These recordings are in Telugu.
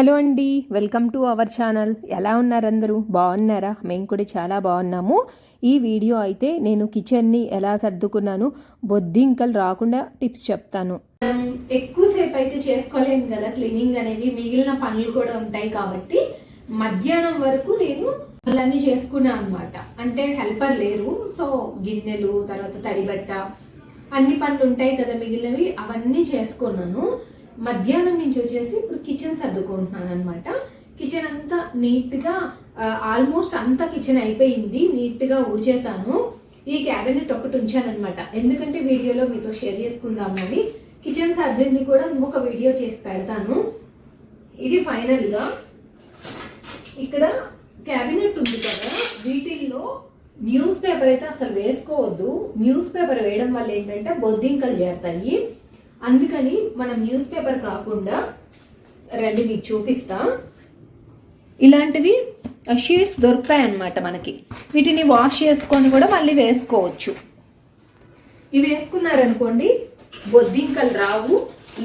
హలో అండి వెల్కమ్ టు అవర్ ఛానల్. ఎలా ఉన్నారందరూ బాగున్నారా? మేము కూడా చాలా బాగున్నాము. ఈ వీడియో అయితే నేను కిచెన్ని ఎలా సర్దుకున్నాను బొద్దింకలు రాకుండా టిప్స్ చెప్తాను. ఎక్కువసేపు అయితే చేసుకోలేము కదా క్లీనింగ్ అనేవి మిగిలిన పనులు కూడా ఉంటాయి కాబట్టి మధ్యాహ్నం వరకు నేను పనులన్నీ చేసుకున్నాను అనమాట అంటే హెల్పర్ లేరు సో గిన్నెలు తర్వాత తడిబట్ట అన్ని పనులు ఉంటాయి కదా మిగిలినవి అవన్నీ చేసుకున్నాను. మధ్యాహ్నం నుంచి వచ్చేసి ఇప్పుడు కిచెన్ సర్దుకుంటున్నాను అనమాట కిచెన్ అంతా నీట్గా ఆల్మోస్ట్ అంతా కిచెన్ అయిపోయింది నీట్గా ఊడ్చేసాను ఈ క్యాబినెట్ ఒకటి ఉంచాను అనమాట ఎందుకంటే వీడియోలో మీతో షేర్ చేసుకుందామని కిచెన్ సర్దింది కూడా ఇంకొక వీడియో చేసి పెడతాను. ఇది ఫైనల్గా. ఇక్కడ క్యాబినెట్ ఉంది కదా వీటిల్లో న్యూస్ పేపర్ అయితే అసలు వేసుకోవద్దు. న్యూస్ పేపర్ వేయడం వల్ల ఏంటంటే బొద్దింకలు చేరుతాయి. అందుకని మనం న్యూస్ పేపర్ కాకుండా రండి మీకు చూపిస్తా. ఇలాంటివి షీట్స్ దొరుకుతాయి అన్నమాట మనకి. వీటిని వాష్ చేసుకొని కూడా మళ్ళీ వేసుకోవచ్చు. ఇవి వేసుకున్నారనుకోండి బొద్దింకలు రావు.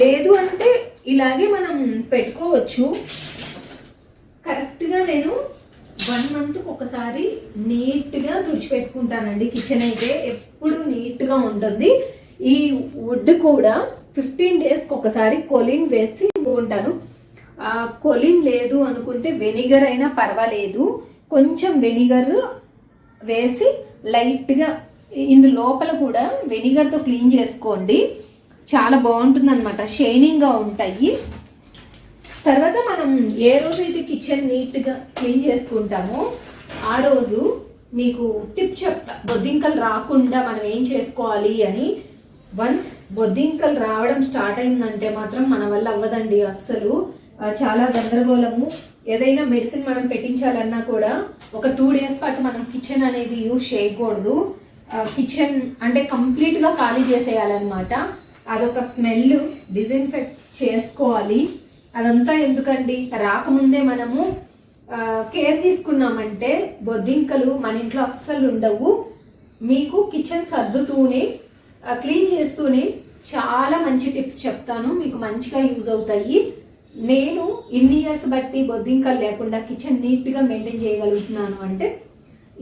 లేదు అంటే ఇలాగే మనం పెట్టుకోవచ్చు. కరెక్ట్గా నేను వన్ మంత్ ఒకసారి నీట్గా తుడిచిపెట్టుకుంటానండి. కిచెన్ అయితే ఎప్పుడు నీట్గా ఉంటుంది. ఈ వుడ్ కూడా ఫిఫ్టీన్ డేస్కి ఒకసారి కొలిన్ వేసి ఉంటాను. కొలిన్ లేదు అనుకుంటే వెనిగర్ అయినా పర్వాలేదు. కొంచెం వెనిగర్ వేసి లైట్గా ఇందు లోపల కూడా వెనిగర్తో క్లీన్ చేసుకోండి. చాలా బాగుంటుంది అనమాట షైనింగ్గా ఉంటాయి. తర్వాత మనం ఏ రోజు అయితే కిచెన్ నీట్గా క్లీన్ చేసుకుంటామో ఆ రోజు మీకు టిప్ చెప్తా. బొద్దింకలు రాకుండా మనం ఏం చేసుకోవాలి అని వన్స్ బొద్దింకలు రావడం స్టార్ట్ అయిందంటే మాత్రం మన వల్ల అవ్వదండి అస్సలు. చాలా గందరగోళము. ఏదైనా మెడిసిన్ మనం పెట్టించాలన్నా కూడా ఒక టూ డేస్ పాటు మనం కిచెన్ అనేది యూజ్ చేయకూడదు. కిచెన్ అంటే కంప్లీట్గా ఖాళీ చేసేయాలన్నమాట. అదొక స్మెల్ డిజిన్ఫెక్ట్ చేసుకోవాలి. అదంతా ఎందుకండి? రాకముందే మనము కేర్ తీసుకున్నామంటే బొద్దింకలు మన ఇంట్లో అస్సలు ఉండవు. మీకు కిచెన్ సర్దుతూనే క్లీన్ చేస్తూనే చాలా మంచి టిప్స్ చెప్తాను. మీకు మంచిగా యూజ్ అవుతాయి. నేను ఇన్ని ఇయర్స్ బట్టి బొద్దింకలు లేకుండా కిచెన్ నీట్గా మెయింటైన్ చేయగలుగుతున్నాను అంటే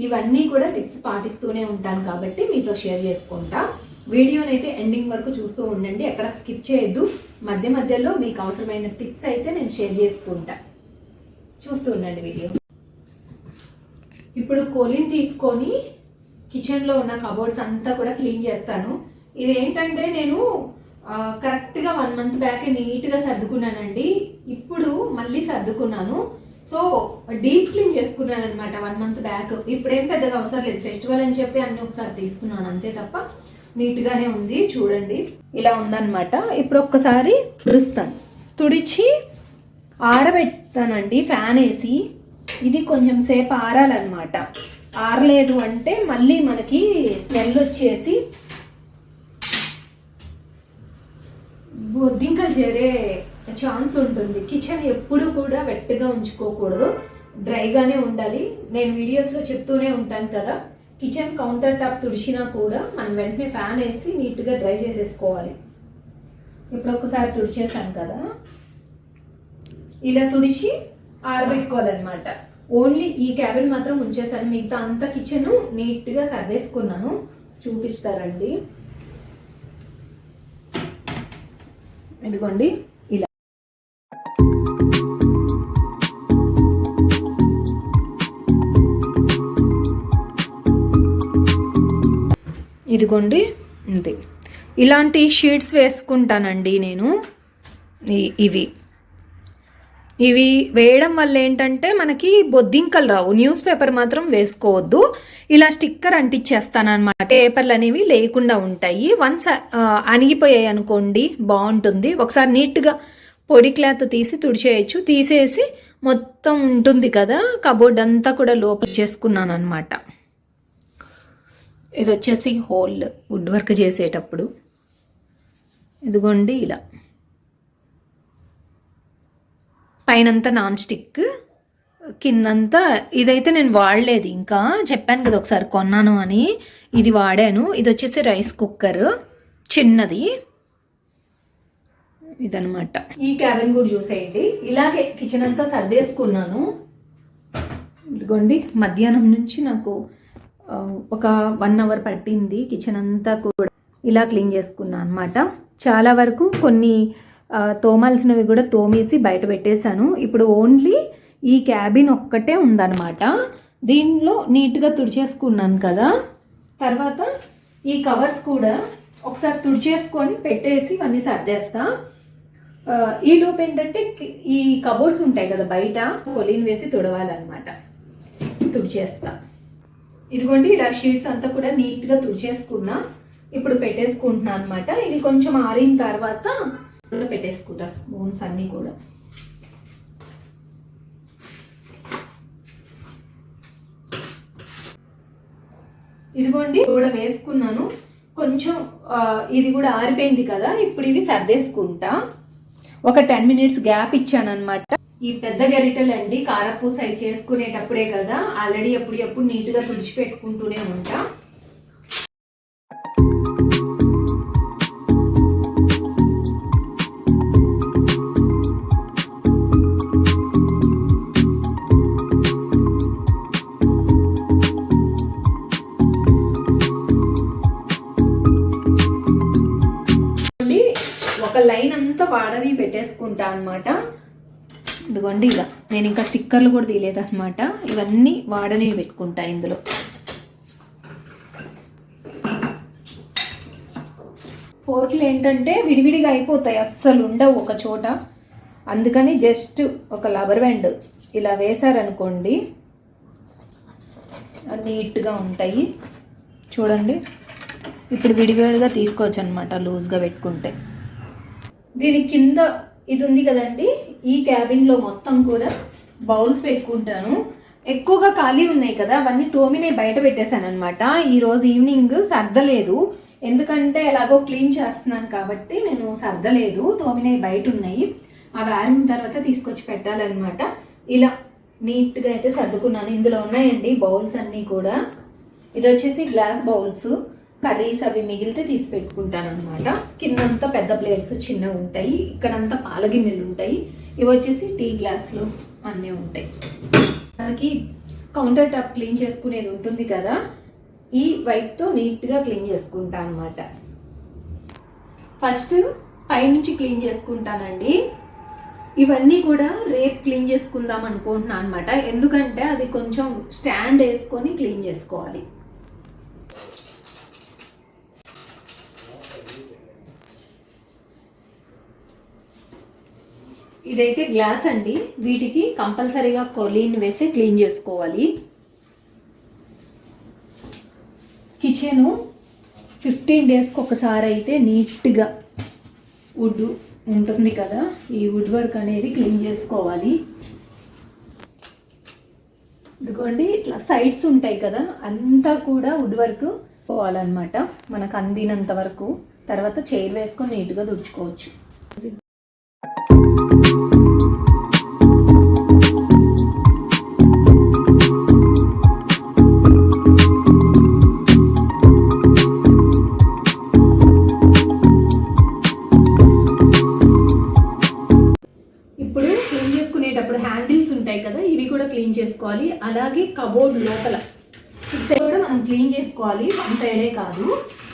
ఇవన్నీ కూడా టిప్స్ పాటిస్తూనే ఉంటాను కాబట్టి మీతో షేర్ చేసుకుంటా. వీడియోనైతే ఎండింగ్ వరకు చూస్తూ ఉండండి. ఎక్కడ స్కిప్ చేయొద్దు. మధ్య మధ్యలో మీకు అవసరమైన టిప్స్ అయితే నేను షేర్ చేసుకుంటా. చూస్తూ ఉండండి వీడియో. ఇప్పుడు కోలిన్ తీసుకొని కిచెన్లో ఉన్న కబోర్డ్స్ అంతా కూడా క్లీన్ చేస్తాను. ఇది ఏంటంటే నేను కరెక్ట్గా వన్ మంత్ బ్యాక్ నీట్గా సర్దుకున్నానండి. ఇప్పుడు మళ్ళీ సర్దుకున్నాను. సో డీప్ క్లీన్ చేసుకున్నాను అనమాట వన్ మంత్ బ్యాక్ ఇప్పుడేం పెద్దగా అవసరం లేదు. ఫెస్టివల్ అని చెప్పి అన్ని ఒకసారి తీసుకున్నాను. అంతే తప్ప నీట్గానే ఉంది. చూడండి. ఇలా ఉందన్నమాట. ఇప్పుడు ఒక్కసారి తుడుస్తాను. తుడిచి ఆరబెట్టానండి ఫ్యాన్ వేసి ఇది కొంచెం సేపు ఆరాలన్నమాట. ఆరలేదు అంటే మళ్ళీ మనకి స్మెల్ వచ్చేసి బొద్దింకలు చేరే ఛాన్స్ ఉంటుంది. కిచెన్ ఎప్పుడు కూడా వెట్గా ఉంచుకోకూడదు. డ్రైగానే ఉండాలి. నేను వీడియోస్లో చెప్తూనే ఉంటాను కదా. కిచెన్ కౌంటర్ టాప్ తుడిచినా కూడా మనం వెంటనే ఫ్యాన్ వేసి నీట్గా డ్రై చేసేసుకోవాలి. ఇప్పుడు ఒకసారి తుడిచేసాను కదా. ఇలా తుడిచి ఆరబెట్టుకోవాలన్నమాట. ఓన్లీ ఈ క్యాబిన్ మాత్రం ఉంచేసాను మిగతా అంత కిచెన్ నీట్గా సర్దేసుకున్నాను. చూపిస్తారండి. ఇదిగోండి ఇలా. ఇదిగోండి ఉంది. ఇలాంటి షీట్స్ వేసుకుంటానండి నేను. ఇవి. ఇవి వేయడం వల్ల ఏంటంటే మనకి బొద్దింకలు రావు. న్యూస్ పేపర్ మాత్రం వేసుకోవద్దు. ఇలా స్టిక్కర్ అంటించేస్తాను అనమాట పేపర్లు అనేవి లేకుండా ఉంటాయి. వన్స్ అణిగిపోయాయి అనుకోండి బాగుంటుంది. ఒకసారి నీట్గా పొడి క్లాత్ తీసి తుడిచేయచ్చు. తీసేసి మొత్తం ఉంటుంది కదా కబోర్డ్ అంతా కూడా లోపల చేసుకున్నాను అనమాట ఇది వచ్చేసి హోల్ వుడ్ వర్క్ చేసేటప్పుడు. ఇదిగోండి ఇలా. పైనంతా నాన్ స్టిక్ కిందంతా ఇదైతే నేను వాడలేదు ఇంకా. చెప్పాను కదా ఒకసారి కొన్నాను అని. ఇది వాడాను. ఇది వచ్చేసి రైస్ కుక్కర్. చిన్నది. ఇదనమాట ఈ క్యాబిన్ కూడా చూసేయండి ఇలాగే కిచెన్ అంతా సర్దేసుకున్నాను. ఇదిగోండి మధ్యాహ్నం నుంచి నాకు ఒక వన్ అవర్ పట్టింది కిచెన్ అంతా కూడా. ఇలా క్లీన్ చేసుకున్నాను అనమాట చాలా వరకు కొన్ని తోమాల్సినవి కూడా తోమేసి బయట పెట్టేశాను. ఇప్పుడు ఓన్లీ ఈ క్యాబిన్ ఒక్కటే ఉందన్నమాట. దీనిలో నీట్గా తుడిచేసుకున్నాను కదా. తర్వాత ఈ కవర్స్ కూడా ఒకసారి తుడిచేసుకొని పెట్టేసి ఇవన్నీ సర్దేస్తా. ఈ లోపు ఏంటంటే ఈ కబోర్డ్స్ ఉంటాయి కదా బయట కొలిన్ వేసి తుడవాలన్నమాట. తుడిచేస్తా. ఇదిగోండి ఇలా షీట్స్ అంతా కూడా నీట్గా తుడిచేసుకున్నా. ఇప్పుడు పెట్టేసుకుంటున్నా అనమాట ఇవి కొంచెం ఆరిన తర్వాత పెట్టేసుకుంటా స్పూన్స్ అన్ని కూడా. ఇదిగోండి కూడా వేసుకున్నాను. కొంచెం ఇది కూడా ఆరిపోయింది కదా ఇప్పుడు ఇవి సర్దేసుకుంటా. ఒక టెన్ మినిట్స్ గ్యాప్ ఇచ్చానమాట ఈ పెద్ద గరిటెలండి కారపూస అవి చేసుకునేటప్పుడే కదా ఆల్రెడీ ఎప్పుడు ఎప్పుడు నీట్గా తుడిచిపెట్టుకుంటూనే ఉంటా. ఒక లైన్ అంతా వాడని పెట్టేసుకుంటా అన్నమాట. ఇదిగోండి ఇలా. నేను ఇంకా స్టిక్కర్లు కూడా తీయలేదు అనమాట ఇవన్నీ వాడని పెట్టుకుంటా ఇందులో. ఫోర్క్లు ఏంటంటే విడివిడిగా అయిపోతాయి అస్సలు ఉండవు ఒక చోట. అందుకని జస్ట్ ఒక లబర్ బ్యాండ్ ఇలా వేశారనుకోండి నీట్గా ఉంటాయి. చూడండి. ఇప్పుడు విడివిడిగా తీసుకోవచ్చు అనమాట లూజ్గా పెట్టుకుంటే. దీని కింద ఇది ఉంది కదండి. ఈ క్యాబిన్లో మొత్తం కూడా బౌల్స్ పెట్టుకుంటాను. ఎక్కువగా ఖాళీ ఉన్నాయి కదా అవన్నీ తోమినే బయట పెట్టేశాను అనమాట ఈరోజు ఈవినింగ్ సర్దలేదు. ఎందుకంటే ఎలాగో క్లీన్ చేస్తున్నాను కాబట్టి నేను సర్దలేదు. తోమినే బయట ఉన్నాయి. అవి ఆరిన తర్వాత తీసుకొచ్చి పెట్టాలన్నమాట. ఇలా నీట్గా అయితే సర్దుకున్నాను. ఇందులో ఉన్నాయండి బౌల్స్ అన్నీ కూడా. ఇది వచ్చేసి గ్లాస్ బౌల్స్. కర్రీస్ అవి మిగిలితే తీసి పెట్టుకుంటాను అనమాట కిందంతా పెద్ద ప్లేట్స్ చిన్నవి ఉంటాయి. ఇక్కడంతా పాల గిన్నెలు ఉంటాయి. ఇవి వచ్చేసి టీ గ్లాసులు అన్నీ ఉంటాయి. మనకి కౌంటర్ టాప్ క్లీన్ చేసుకునేది ఉంటుంది కదా. ఈ వైప్తో నీట్గా క్లీన్ చేసుకుంటా అనమాట ఫస్ట్ పైనుంచి క్లీన్ చేసుకుంటానండి. ఇవన్నీ కూడా రేపు క్లీన్ చేసుకుందాం అనుకుంటున్నాను అనమాట ఎందుకంటే అది కొంచెం స్టాండ్ వేసుకొని క్లీన్ చేసుకోవాలి. ఇదైతే గ్లాస్ అండి. వీటికి కంపల్సరీగా కొలీన్ వేసి క్లీన్ చేసుకోవాలి. కిచెను ఫిఫ్టీన్ డేస్కి ఒకసారి అయితే నీట్గా వుడ్ ఉంటుంది కదా. ఈ వుడ్ వర్క్ అనేది క్లీన్ చేసుకోవాలి. ఇదిగోండి ఇట్లా సైడ్స్ ఉంటాయి కదా. అంతా కూడా వుడ్ వర్క్ పోవాలన్నమాట. మనకు అందినంత వరకు. తర్వాత చైర్ వేసుకొని నీట్గా దుడుచుకోవచ్చు సైడే కాదు.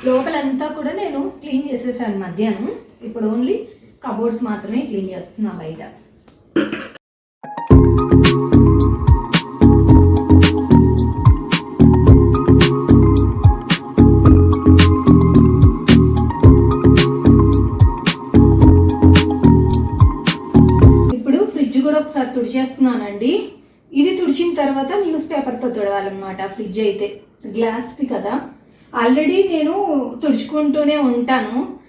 లోపలంతా కూడా నేను క్లీన్ చేసేసాను మధ్యాహ్నం. ఇప్పుడు ఓన్లీ కబోర్డ్స్ మాత్రమే క్లీన్ చేస్తున్నా బయట. ఇప్పుడు ఫ్రిడ్జ్ కూడా ఒకసారి తుడిచేస్తున్నానండి. ఇది తుడిచిన తర్వాత న్యూస్ పేపర్తో తుడవాలన్నమాట. ఫ్రిడ్జ్ అయితే. గ్లాస్ది కదా. ఆల్రెడీ నేను తుడుచుకుంటూనే ఉంటాను.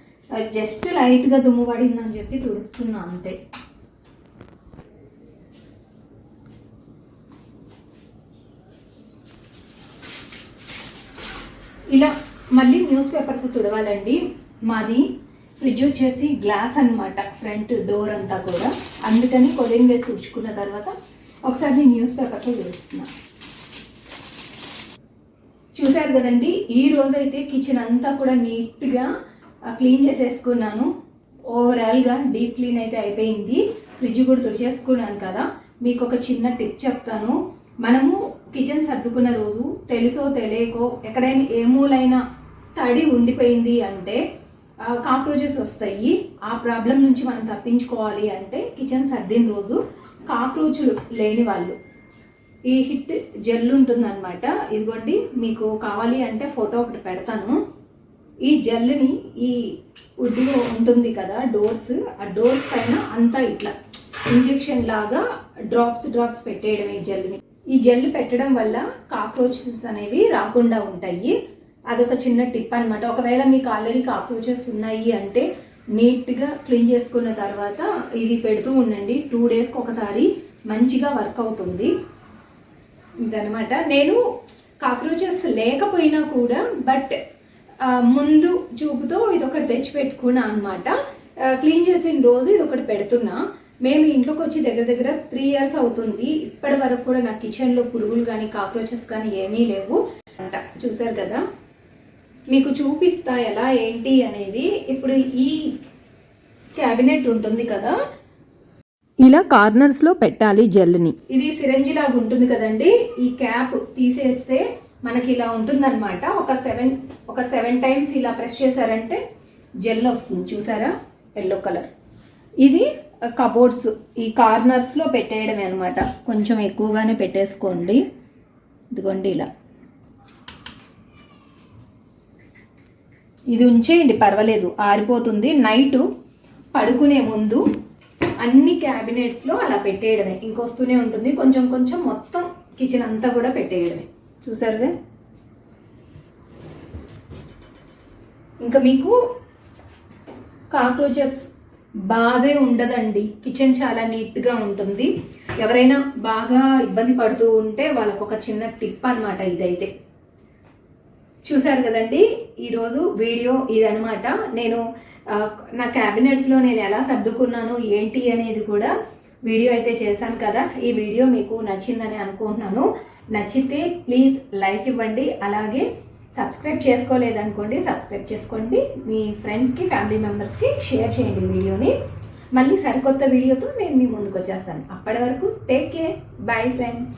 జస్ట్ లైట్గా దుమ్ము పడిందని చెప్పి తుడుస్తున్నా అంతే. ఇలా మళ్ళీ న్యూస్ పేపర్తో తుడవాలండి. మాది ఫ్రిడ్జ్ వచ్చేసి గ్లాస్ అన్నమాట ఫ్రంట్ డోర్ అంతా కూడా. అందుకని కొలిన్ వేసి తుడుచుకున్న తర్వాత ఒకసారి నేను న్యూస్ పేపర్తో తుడుస్తున్నాను చూశారు కదండి ఈ రోజైతే కిచెన్ అంతా కూడా నీట్గా క్లీన్ చేసేసుకున్నాను. ఓవరాల్గా డీప్ క్లీన్ అయితే అయిపోయింది. ఫ్రిడ్జ్ కూడా తుడిచేసుకున్నాను కదా. మీకు ఒక చిన్న టిప్ చెప్తాను. మనము కిచెన్ సర్దుకున్న రోజు తెలుసో తెలియకో ఎక్కడైనా ఏ మూలైనా తడి ఉండిపోయింది అంటే కాక్రోచెస్ వస్తాయి. ఆ ప్రాబ్లం నుంచి మనం తప్పించుకోవాలి అంటే కిచెన్ సర్దిన రోజు కాక్రోచులు లేని వాళ్ళు. ఈ హిట్ జెల్ ఉంటుందన్నమాట. ఇదిగోండి మీకు కావాలి అంటే ఫోటో ఒకటి పెడతాను. ఈ జెల్ని ఈ వుడ్లో ఉంటుంది కదా డోర్స్ ఆ డోర్స్ పైన అంతా ఇట్లా ఇంజెక్షన్ లాగా డ్రాప్స్ డ్రాప్స్ పెట్టేయడం ఈ జెల్ని. ఈ జెల్ పెట్టడం వల్ల కాక్రోచెస్ అనేవి రాకుండా ఉంటాయి. అదొక చిన్న టిప్ అన్నమాట. ఒకవేళ మీకు ఆల్రెడీ కాక్రోచెస్ ఉన్నాయి అంటే నీట్గా క్లీన్ చేసుకున్న తర్వాత ఇది పెడుతూ ఉండండి. టూ డేస్కి ఒకసారి మంచిగా వర్క్ అవుతుంది. ఇదనమాట నేను కాక్రోచెస్ లేకపోయినా కూడా బట్ ముందు చూపుతో ఇది ఒకటి తెచ్చి అనమాట క్లీన్ చేసిన రోజు ఇది ఒకటి పెడుతున్నా. మేము ఇంట్లోకి వచ్చి దగ్గర దగ్గర త్రీ ఇయర్స్ అవుతుంది. ఇప్పటి వరకు కూడా నా కిచెన్లో పురుగులు కానీ కాక్రోచెస్ కానీ ఏమీ లేవు. అంట చూసారు కదా? మీకు చూపిస్తా ఎలా ఏంటి అనేది ఇప్పుడు ఈ క్యాబినెట్ ఉంటుంది కదా? ఇలా కార్నర్స్లో పెట్టాలి జెల్ని ఇది సిరంజి లాగా ఉంటుంది కదండి. ఈ క్యాప్ తీసేస్తే మనకి ఇలా ఉంటుందన్నమాట. ఒక సెవెన్ ఒక సెవెన్ టైమ్స్ ఇలా ప్రెస్ చేశారంటే జెల్ వస్తుంది. చూసారా? Yellow colour. ఇది కబోర్డ్స్ ఈ కార్నర్స్లో పెట్టేయడమే అనమాట కొంచెం ఎక్కువగానే పెట్టేసుకోండి. ఇదిగోండి ఇలా. ఇది ఉంచేయండి పర్వాలేదు. ఆరిపోతుంది. నైట్ పడుకునే ముందు అన్ని క్యాబినెట్స్లో అలా పెట్టేయడమే. ఇంకొస్తూనే ఉంటుంది. కొంచెం కొంచెం మొత్తం కిచెన్ అంతా కూడా పెట్టేయడమే. చూసారుగా? ఇంకా మీకు కాక్రోచెస్ బాధే ఉండదండి. కిచెన్ చాలా నీట్గా ఉంటుంది. ఎవరైనా బాగా ఇబ్బంది పడుతూ ఉంటే వాళ్ళకు ఒక చిన్న టిప్ అనమాట ఇదైతే. చూశారు కదండి? ఈరోజు వీడియో ఇదనమాట నేను నా క్యాబినెట్స్లో నేను ఎలా సర్దుకున్నాను ఏంటి అనేది కూడా వీడియో అయితే చేశాను కదా. ఈ వీడియో మీకు నచ్చిందని అనుకుంటున్నాను. నచ్చితే ప్లీజ్ లైక్ ఇవ్వండి. అలాగే సబ్స్క్రైబ్ చేసుకోలేదనుకోండి సబ్స్క్రైబ్ చేసుకోండి. మీ ఫ్రెండ్స్కి ఫ్యామిలీ మెంబర్స్కి షేర్ చేయండి వీడియోని మళ్ళీ సరికొత్త వీడియోతో నేను మీ ముందుకు వచ్చేస్తాను. అప్పటి వరకు టేక్ కేర్ బై ఫ్రెండ్స్